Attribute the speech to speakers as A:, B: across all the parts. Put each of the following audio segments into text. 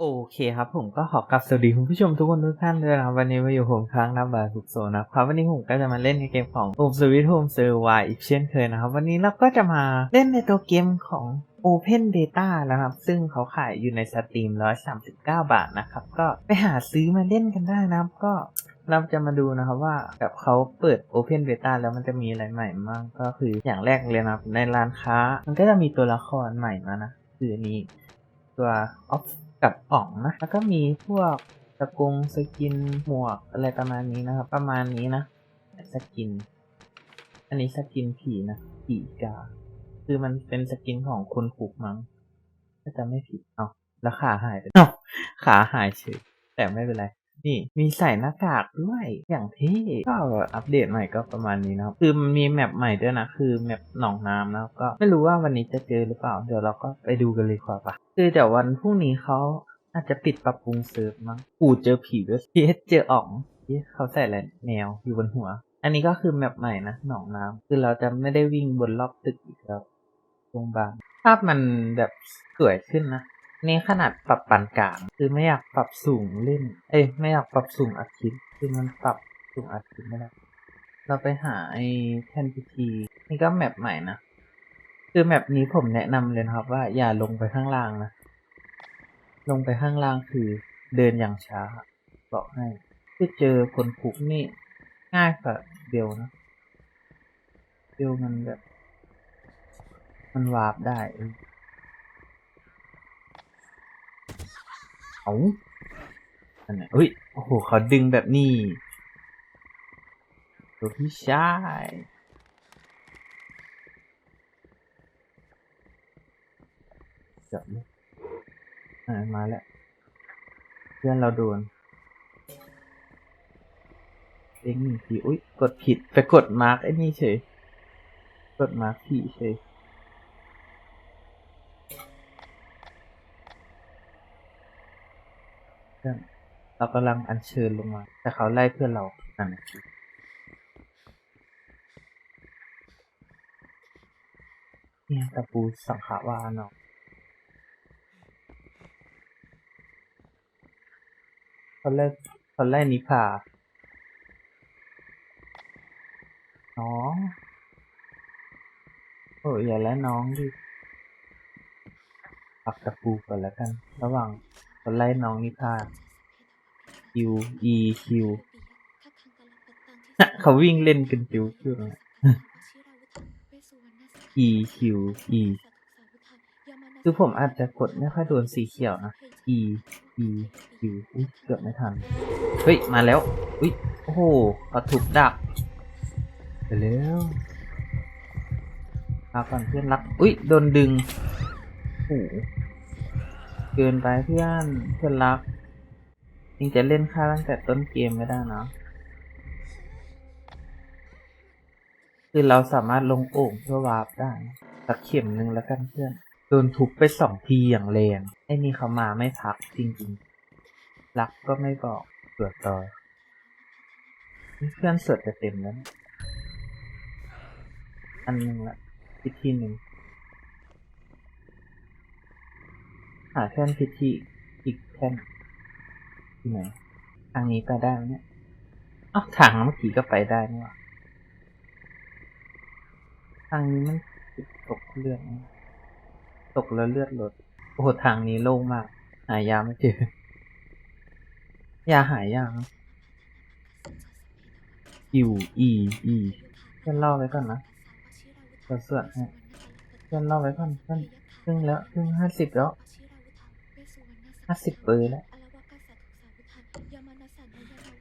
A: โอเคครับผมก็ขอกลับสวัสดีคุณผู้ชมทุกคนทุกท่านด้วยนะครับวันนี้มาอยู่ผมครั้งนับบาสุกโซนะครับวันนี้ผมก็จะมาเล่นในเกมของ Home Sweet Home s e r v i อีกเช่นเคยนะครับ วันนี้เราก็จะมาเล่นในตัวเกมของ Open Data แล้วครับ ซึ่งเขาขายอยู่ในสตรีม 139 บาทนะครับ ก็ไปหาซื้อมาเล่นกันได้นะครับก็เราจะมาดูนะครับว่าแบบเขาเปิด Open Beta แล้วมันจะมีอะไรใหม่บ้างก็คืออย่างแรกเลยนะในร้านค้า มันก็จะมีตัวละครใหม่มานะคืออันนี้ตัวออฟ กับอ๋องนะ แล้วก็มีพวกสกงสกินหมวกอะไรประมาณนี้นะครับ ประมาณนี้นะสกิน อันนี้สกินผีนะผีกา คือมันเป็นสกินของคุณผูกมั้งถ้าจะไม่ผิดเอาแล้วขาหายไปเอ้าขาหายเฉยแต่ไม่เป็นไร นี่มีใส่หน้ากากด้วยอย่างเท่ก็อัปเดตใหม่ก็ประมาณนี้นะครับ คือมันมีแมปใหม่ด้วยนะ คือแมปหนองน้ำนะครับก็ไม่รู้ว่าวันนี้จะเจอหรือเปล่า เดี๋ยวเราก็ไปดูกันเลยกว่าปะคือเดี๋ยววันพรุ่งนี้เขาอาจจะปิดปรับปรุงเซิร์ฟมั้งกูเจอผีด้วยพีเอสเจออ่องที่เขาใส่อะไรแนวอยู่บนหัว อันนี้ก็คือแมปใหม่นะหนองน้ำคือเราจะไม่ได้วิ่งบนรอบตึกอีกแล้วตรงบางภาพมันแบบสวยขึ้นนะ นี่ขนาดปรับปานกลาง คือไม่อยากปรับสูงเล่น เอ้ยไม่อยากปรับสูงอัดคลิป คือมันปรับสูงอัดคลิปไม่ได้ เราไปหาไอ้แทนพีทีนี่ก็แมปใหม่นะ คือแมปนี้ผมแนะนำเลยนะครับว่าอย่าลงไปข้างล่างนะ ลงไปข้างล่างคือเดินอย่างช้า บอกให้คือเจอคนผูกนี่ง่ายกว่าเบลนะเบลมันแบบ มันวาร์ปได้ เออเอาอันไหนเฮ้ย โอ้โหเขาดึงแบบนี้ตัวพี่ชายจับอ่ามาแล้ว เพื่อนเราโดนเด้งหนึ่งทีอุ้ย กดผิด ไปกดมาร์กไอ้นี่เฉย กดมาร์กพี่เฉย เพื่อน เรากำลังอัญเชิญลงมา แต่เขาไล่เพื่อนเรานั่นนะเนี่ยตะปูสังขาวาเนาะเขาไล่เขาไล่นิพาน้องโอ้ยอย่าแล้วน้องดิปักตะปูก่อนแล้วกัน ระหว่าง เขาไล่น้องนิพา Q E Q เขาวิ่งเล่นกันจิ๋วจิ๋วเลย E Q E คือผมอาจจะกดไม่ค่อยโดนสีเขียวนะ E E Q อุ้ยเกือบไม่ทัน เฮ้ย มาแล้ว อุ้ย โอ้โหเขาถูกดักไปแล้วมาก่อนเพื่อนรัก อุ้ย โดนดึงโอ้ เกินไปเพื่อนเพื่อนรักจริงจะเล่นค่าตั้งแต่ต้นเกมไม่ได้นะคือเราสามารถลงโอ่งเพื่อวาร์ปได้สักเข็มหนึ่งแล้วกันเพื่อนโดนทุบไปสองทีอย่างแรงไอ้นี่เขามาไม่พักจริงๆ รักก็ไม่บอกเสือต่อเพื่อนเสวดจะเต็มแล้ว อันหนึ่งละพิธีหนึ่ง หาแท่นพิธีอีกแท่นที่ไหนทางนี้ไปได้ไหมเนี่ยอ้าทางเมื่อกี้ก็ไปได้นี่หว่าทางนี้มันตกเลือดตกแล้วเลือดลดโอ้โหทางนี้โล่งมาก หายาไม่เจอยาหายยากนะอิวอีอีเพื่อนเล่าไว้ก่อนนะเสวดให้เพื่อนเล่าไว้ก่อนเพื่อนครึ่งแล้วครึ่งห้าสิบแล้ว ห้าสิบเปอร์แล้ว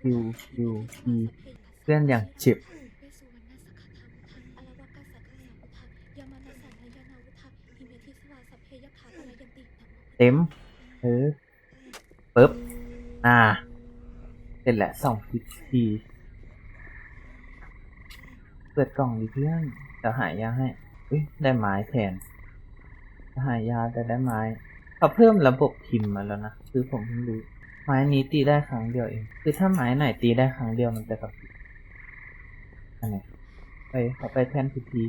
A: คิวคิวอีเพื่อนอย่างเจ็บเต็มเออปึ๊บ อ่า เสร็จแล้วสองพิธีเปิดกล่องดิเพื่อนจะหายยาให้อุ้ยได้ไม้แทนจะหายยาแต่ได้ไม้ เขาเพิ่มระบบพิมพ์มาแล้วนะ คือผมเพิ่งรู้ ไม้นี้ตีได้ครั้งเดียวเอง คือถ้าไม้ไหนตีได้ครั้งเดียวมันจะกระพริบอันไหนไปเขาไปแทนพิธี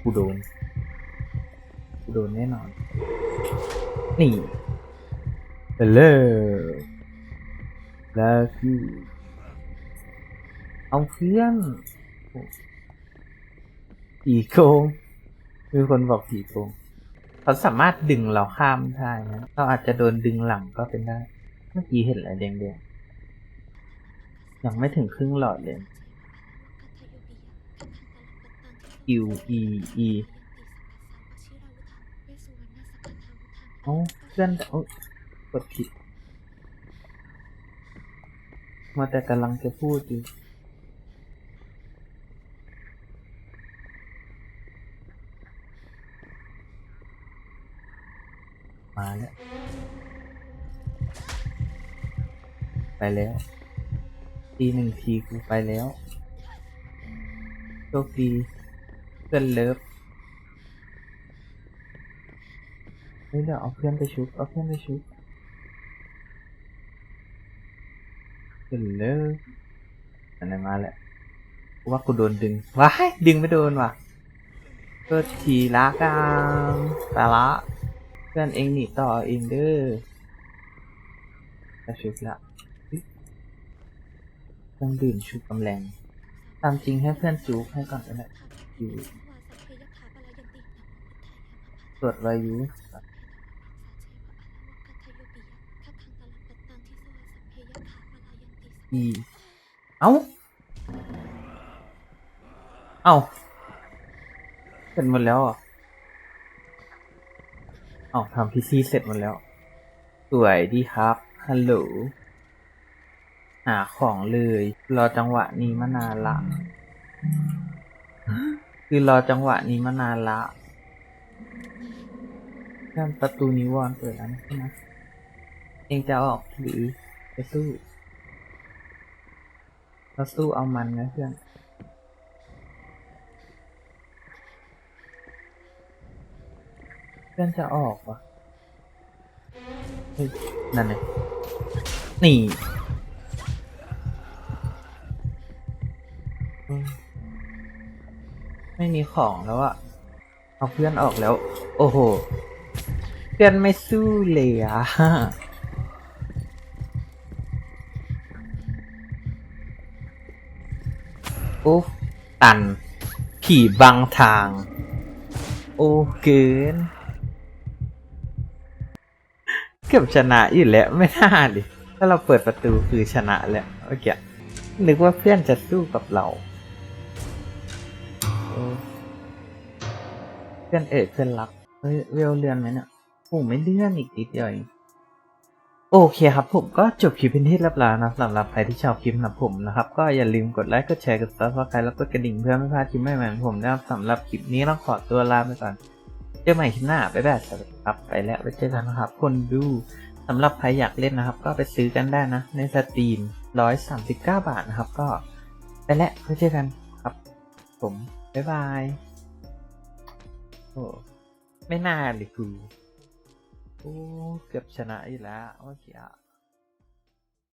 A: กูโดนกูโดนแน่นอน นี่เฮลโลแล้วคือเอาเพื่อนผีโกงมีคนบอกผีโกง เขาสามารถดึงเราข้ามได้นะเราอาจจะโดนดึงหลังก็เป็นได้ เมื่อกี้เห็นอะไรแดงๆ ยังไม่ถึงครึ่งหลอดเลย Q E E เอ้เพื่อนเอ้กดผิดมาแต่กำลังจะพูดอยู่ มาแล้วไปแล้วทีหนึ่งทีกูไปแล้วโชคดีเพื่อนเลิฟเฮ้ยเดี๋ยวเอาเพื่อนไปชุบเอาเพื่อนไปชุบเพื่อนเลิฟอันไหนมาแหละกูว่ากูโดนดึงว้ายดึงไม่โดนว่ะก็ทีละกันแต่ละ พื่อนเองหนีต่อเองเด้อจะชุบละเฮ้ยต้องดื่มชุบกำแรงตามจริงให้เพื่อนจูบให้ก่อนก็ได้อยู่ตรวจวายุอีเอ้า เอ้าเสร็จหมดแล้วอะ เอ้าทำพีซีเสร็จหมดแล้ว สวยดีครับ ฮัลโหล หาของเลย รอจังหวะนี้มานานละ คือรอจังหวะนี้มานานละเพื่นประตูนิวรณ์เปิดแล้วนะใช่ไหมเองจะออกหรือจะสู้เราสู้เอามันนะเพื่อน พื่อนจะออกวะนั่นไงนี่ไม่มีของแล้วอะเอาเพื่อนออกแล้ว โอ้โห เพื่อนไม่สู้เลยอะโอ้ตันผีบังทาง โอ้เกิน เกือบชนะอยู่แล้วไม่น่าดิถ้าเราเปิดประตูคือชนะแล้วเมื่อกี้นึกว่าเพื่อนจะสู้กับเรา เพื่อนเอ๋ยเพื่อนรักเฮ้ยเวลเลือนไหมเนี่ยโอ้ไม่เลื่อนอีกนิดเดียวโอเคครับผมก็จบคลิปเป็นที่เรียบร้อยนะสำหรับใครที่ชอบคลิปของผมนะครับ ก็อย่าลืมกดไลค์กดแชร์กดซับสไครต์แล้วกดกระดิ่งเพื่อไม่พลาดคลิปใหม่ๆของผมนะครับสำหรับคลิปนี้ต้องขอตัวลาไปก่อน จอใหม่คลิปหน้าไปแบบายสวัสดีครับไปแล้วไปเจอกันนะครับ คนดูสำหรับใครอยากเล่นนะครับ ก็ไปซื้อกันได้นะ ในสตรีมร้อยสามสิบเก้าบาทนะครับ ก็ไปแล้วไปเจอกันครับ ผม บ๊ายบายโอ้ไม่น่าเลยกูโอ้เกือบชนะอีกแล้วเมื่อกี้อะ